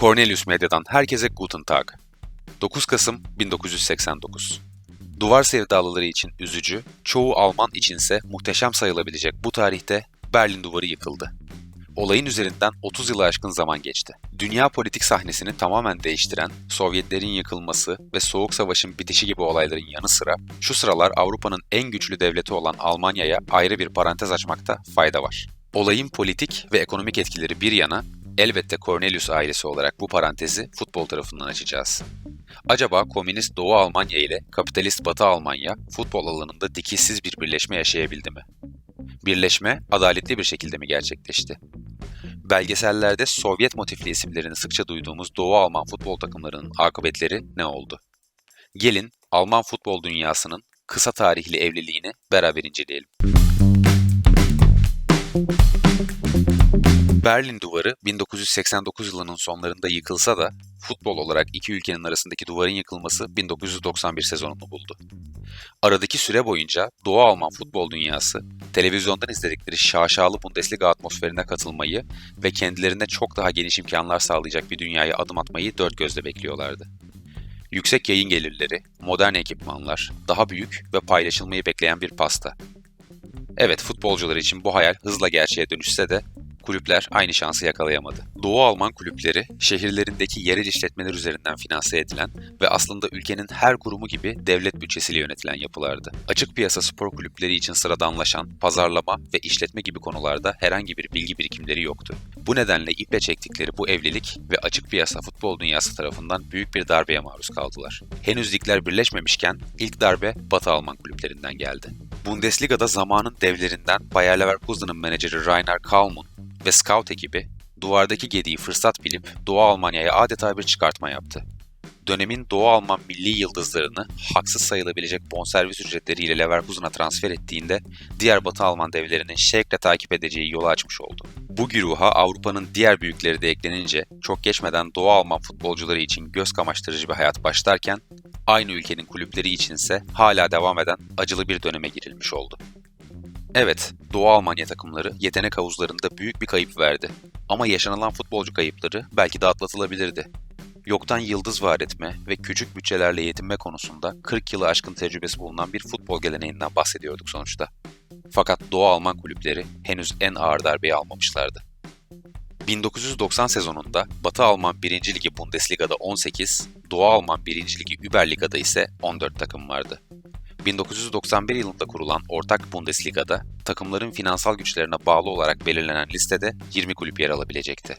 Cornelius Medya'dan herkese Guten Tag. 9 Kasım 1989. Duvar sevdalıları için üzücü, çoğu Alman içinse muhteşem sayılabilecek bu tarihte Berlin Duvarı yıkıldı. Olayın üzerinden 30 yılı aşkın zaman geçti. Dünya politik sahnesini tamamen değiştiren Sovyetlerin yıkılması ve Soğuk Savaş'ın bitişi gibi olayların yanı sıra şu sıralar Avrupa'nın en güçlü devleti olan Almanya'ya ayrı bir parantez açmakta fayda var. Olayın politik ve ekonomik etkileri bir yana elbette Cornelius ailesi olarak bu parantezi futbol tarafından açacağız. Acaba komünist Doğu Almanya ile kapitalist Batı Almanya futbol alanında dikişsiz bir birleşme yaşayabildi mi? Birleşme adaletli bir şekilde mi gerçekleşti? Belgesellerde Sovyet motifli isimlerini sıkça duyduğumuz Doğu Alman futbol takımlarının akıbetleri ne oldu? Gelin Alman futbol dünyasının kısa tarihli evliliğini beraber inceleyelim. Berlin Duvarı 1989 yılının sonlarında yıkılsa da futbol olarak iki ülkenin arasındaki duvarın yıkılması 1991 sezonunu buldu. Aradaki süre boyunca Doğu Alman futbol dünyası televizyondan izledikleri şaşalı Bundesliga atmosferine katılmayı ve kendilerine çok daha geniş imkanlar sağlayacak bir dünyaya adım atmayı dört gözle bekliyorlardı. Yüksek yayın gelirleri, modern ekipmanlar, daha büyük ve paylaşılmayı bekleyen bir pasta. Evet futbolcular için bu hayal hızla gerçeğe dönüşse de kulüpler aynı şansı yakalayamadı. Doğu Alman kulüpleri şehirlerindeki yerel işletmeler üzerinden finanse edilen ve aslında ülkenin her kurumu gibi devlet bütçesiyle yönetilen yapılardı. Açık piyasa spor kulüpleri için sıradanlaşan pazarlama ve işletme gibi konularda herhangi bir bilgi birikimleri yoktu. Bu nedenle iple çektikleri bu evlilik ve açık piyasa futbol dünyası tarafından büyük bir darbeye maruz kaldılar. Henüz ligler birleşmemişken ilk darbe Batı Alman kulüplerinden geldi. Bundesliga'da zamanın devlerinden Bayer Leverkusen'ın menajeri Rainer Kalmun ve scout ekibi duvardaki gediği fırsat bilip Doğu Almanya'ya adeta bir çıkartma yaptı. Dönemin Doğu Alman milli yıldızlarını haksız sayılabilecek bonservis ücretleriyle Leverkusen'a transfer ettiğinde diğer Batı Alman devlerinin şevkle takip edeceği yolu açmış oldu. Bu güruha Avrupa'nın diğer büyükleri de eklenince çok geçmeden Doğu Alman futbolcuları için göz kamaştırıcı bir hayat başlarken aynı ülkenin kulüpleri içinse hala devam eden acılı bir döneme girilmiş oldu. Evet, Doğu Almanya takımları yetenek havuzlarında büyük bir kayıp verdi. Ama yaşanılan futbolcu kayıpları belki de atlatılabilirdi. Yoktan yıldız var etme ve küçük bütçelerle yetinme konusunda 40 yılı aşkın tecrübesi bulunan bir futbol geleneğinden bahsediyorduk sonuçta. Fakat Doğu Alman kulüpleri henüz en ağır darbeyi almamışlardı. 1990 sezonunda Batı Alman 1. Ligi Bundesliga'da 18, Doğu Alman 1. Ligi Überliga'da ise 14 takım vardı. 1991 yılında kurulan ortak Bundesliga'da takımların finansal güçlerine bağlı olarak belirlenen listede 20 kulüp yer alabilecekti.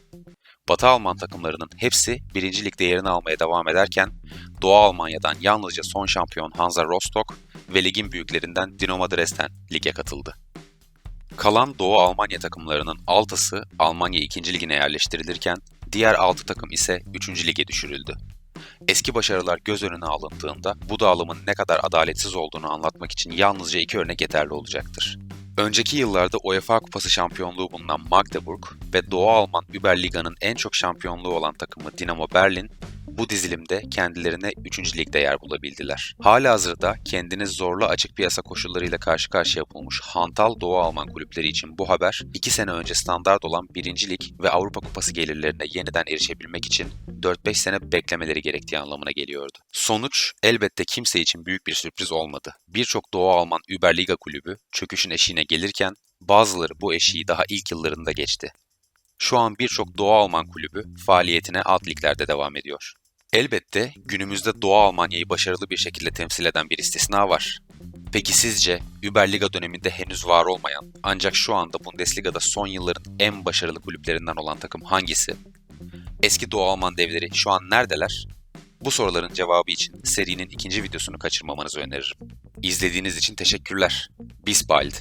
Batı Alman takımlarının hepsi 1. Lig'de yerini almaya devam ederken Doğu Almanya'dan yalnızca son şampiyon Hansa Rostock ve ligin büyüklerinden Dinamo Dresden lige katıldı. Kalan Doğu Almanya takımlarının 6'sı Almanya 2. Ligine yerleştirilirken diğer 6 takım ise 3. Lige düşürüldü. Eski başarılar göz önüne alındığında bu dağılımın ne kadar adaletsiz olduğunu anlatmak için yalnızca iki örnek yeterli olacaktır. Önceki yıllarda UEFA Kupası şampiyonluğu bulunan Magdeburg ve Doğu Alman Überliga'nın en çok şampiyonluğu olan takımı Dinamo Berlin bu dizilimde kendilerine 3. ligde yer bulabildiler. Halihazırda kendini zorlu açık piyasa koşullarıyla karşı karşıya bulmuş hantal Doğu Alman kulüpleri için bu haber 2 sene önce standart olan 1. lig ve Avrupa Kupası gelirlerine yeniden erişebilmek için 4-5 sene beklemeleri gerektiği anlamına geliyordu. Sonuç elbette kimse için büyük bir sürpriz olmadı. Birçok Doğu Alman Überliga kulübü çöküşün eşiğine gelirken bazıları bu eşiği daha ilk yıllarında geçti. Şu an birçok Doğu Alman kulübü faaliyetine alt liglerde devam ediyor. Elbette günümüzde Doğu Almanya'yı başarılı bir şekilde temsil eden bir istisna var. Peki sizce Überliga döneminde henüz var olmayan ancak şu anda Bundesliga'da son yılların en başarılı kulüplerinden olan takım hangisi? Eski Doğu Alman devleri şu an neredeler? Bu soruların cevabı için serinin ikinci videosunu kaçırmamanızı öneririm. İzlediğiniz için teşekkürler. Bis bald.